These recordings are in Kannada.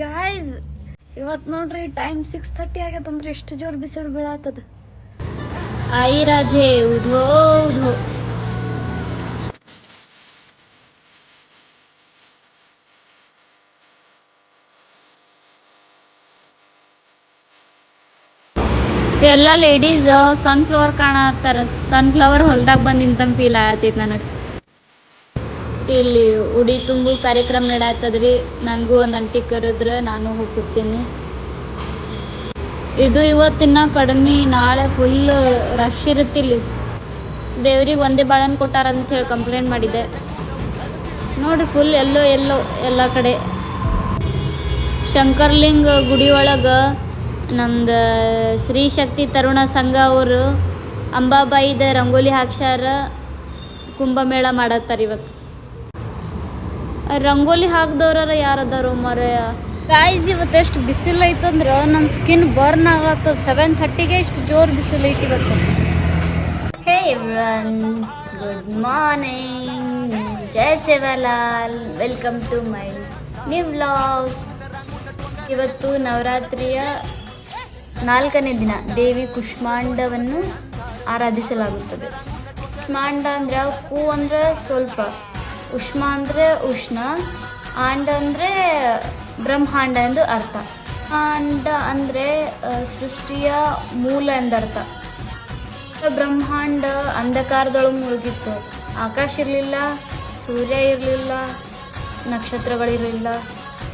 ಗಾಯ್ಸ್ ಇವತ್ತು ನೋಡ್ರಿ ಟೈಮ್ ಸಿಕ್ಸ್ ತರ್ಟಿ ಆಗ್ಯದಂದ್ರೆ ಎಷ್ಟು ಜೋರು ಬಿಸಿಲು ಬೀಳತ್ತದ ಆಯಿ ರಾಜೇ ಉದೋ ಎಲ್ಲ ಲೇಡೀಸ್ ಸನ್ಫ್ಲವರ್ ಕಾಣತ್ತಾರ. ಸನ್ಫ್ಲವರ್ ಹೊಲ್ದಾಗ ಬಂದಿಂತ ಫೀಲ್ ಆಗತ್ತೈತಿ ನನಗೆ. ಇಲ್ಲಿ ಉಡಿ ತುಂಬು ಕಾರ್ಯಕ್ರಮ ನಡಾತದ್ರಿ. ನನಗೂ ಒಂದು ಅಂಟಿ ಕರೆದ್ರೆ ನಾನು ಹೋಗ್ತೀನಿ ಇದು ಇವತ್ತಿನ ಕಡಿಮೆ, ನಾಳೆ ಫುಲ್ ರಶ್ ಇರುತ್ತೆ ಇಲ್ಲಿ. ದೇವ್ರಿಗೆ ಒಂದೇ ಬಾಳೆಹಣ್ಣು ಕೊಟ್ಟಾರ ಅಂತ ಹೇಳಿ ಕಂಪ್ಲೇಂಟ್ ಮಾಡಿದೆ. ನೋಡ್ರಿ ಫುಲ್ ಎಲ್ಲೋ ಎಲ್ಲೋ, ಎಲ್ಲ ಕಡೆ. ಶಂಕರ್ಲಿಂಗ್ ಗುಡಿ ಒಳಗೆ ನಮ್ದು ಶ್ರೀ ಶಕ್ತಿ ತರುಣ ಸಂಘ ಅವರು ಅಂಬಾಬಾಯಿದ ರಂಗೋಲಿ ಹಾಕ್ಸ್ಯಾರ. ಕುಂಭಮೇಳ ಮಾಡತ್ತಾರ ಇವತ್ತು ರಂಗೋಲಿ ಹಾಕ್ದವ್ರ ಯಾರದಾರು ಮರೆಯ. ಗಾಯ್ಸ್ ಇವತ್ತು ಎಷ್ಟು ಬಿಸಿಲು ಐತಂದ್ರೆ ನಮ್ಮ ಸ್ಕಿನ್ ಬರ್ನ್ ಆಗತ್ತದ ಸೆವೆನ್ ಥರ್ಟಿಗೆ ಇಷ್ಟು ಜೋರು ಬಿಸಿಲು ಐತಿ ಇವತ್ತು. Hey good morning Jai Sevalal welcome to my new vlog ಇವತ್ತು ನವರಾತ್ರಿಯ ನಾಲ್ಕನೇ ದಿನ ದೇವಿ ಕುಷ್ಮಾಂಡವನ್ನು ಆರಾಧಿಸಲಾಗುತ್ತದೆ. ಕುಷ್ಮಾಂಡ ಅಂದ್ರೆ ಹೂ ಅಂದ್ರೆ ಸ್ವಲ್ಪ ಉಷ್ಮ ಅಂದರೆ ಉಷ್ಣ, ಆಂಡ ಅಂದರೆ ಬ್ರಹ್ಮಾಂಡ ಎಂದು ಅರ್ಥ. ಆಂಡ ಅಂದರೆ ಸೃಷ್ಟಿಯ ಮೂಲ ಎಂದರ್ಥ. ಬ್ರಹ್ಮಾಂಡ ಅಂಧಕಾರದೊಳಗೆ ಮುಳುಗಿತ್ತು. ಆಕಾಶ ಇರಲಿಲ್ಲ, ಸೂರ್ಯ ಇರಲಿಲ್ಲ, ನಕ್ಷತ್ರಗಳಿರಲಿಲ್ಲ.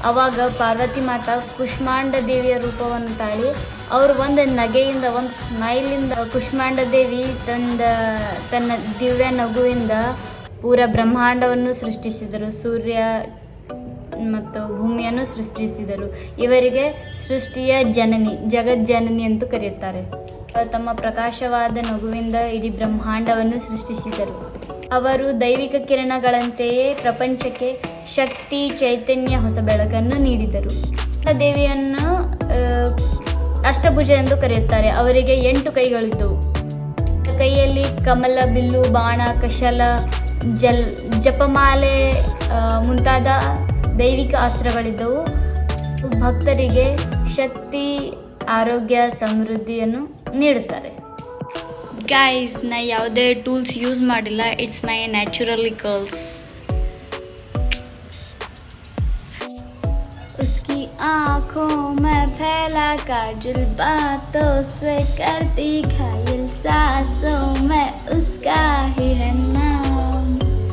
ಅವಾಗ ಪಾರ್ವತಿ ಮಾತಾ ಕುಷ್ಮಾಂಡ ದೇವಿಯ ರೂಪವನ್ನು ತಾಳಿ, ಅವರು ಒಂದು ನಗೆಯಿಂದ, ಒಂದು ಸ್ಮೈಲಿಂದ ಕುಷ್ಮಾಂಡ ದೇವಿ ತಂದ, ತನ್ನ ದಿವ್ಯ ನಗುವಿಂದ ಪೂರ ಬ್ರಹ್ಮಾಂಡವನ್ನು ಸೃಷ್ಟಿಸಿದರು, ಸೂರ್ಯ ಮತ್ತು ಭೂಮಿಯನ್ನು ಸೃಷ್ಟಿಸಿದರು. ಇವರಿಗೆ ಸೃಷ್ಟಿಯ ಜನನಿ, ಜಗಜ್ಜನನಿ ಎಂದು ಕರೆಯುತ್ತಾರೆ. ತಮ್ಮ ಪ್ರಕಾಶವಾದ ನಗುವಿಂದ ಇಡೀ ಬ್ರಹ್ಮಾಂಡವನ್ನು ಸೃಷ್ಟಿಸಿದರು. ಅವರು ದೈವಿಕ ಕಿರಣಗಳಂತೆಯೇ ಪ್ರಪಂಚಕ್ಕೆ ಶಕ್ತಿ, ಚೈತನ್ಯ, ಹೊಸ ಬೆಳಕನ್ನು ನೀಡಿದರು. ದೇವಿಯನ್ನು ಅಷ್ಟಭುಜ ಎಂದು ಕರೆಯುತ್ತಾರೆ. ಅವರಿಗೆ ಎಂಟು ಕೈಗಳಿದ್ದವು. ಕೈಯಲ್ಲಿ ಕಮಲ, ಬಿಲ್ಲು, ಬಾಣ, ಕಶಲ ಜಲ್ ಜಪಮಾಲೆ ಆ, ಮುಂತಾದ ದೈವಿಕ ಅಸ್ತ್ರಗಳಿದ್ದವು ಭಕ್ತರಿಗೆ ಶಕ್ತಿ ಆರೋಗ್ಯ ಸಮೃದ್ಧಿಯನ್ನು ನೀಡುತ್ತಾರೆ ಗಾಯ್ಸ್ ನಾ ಯಾವುದೇ ಟೂಲ್ಸ್ ಯೂಸ್ ಮಾಡಿಲ್ಲ ಇಟ್ಸ್ ಮೈ ನ್ಯಾಚುರಲಿ ಕರ್ಲ್ಸ್ उसकी आंखों में फैला काजल बातों से करती घायल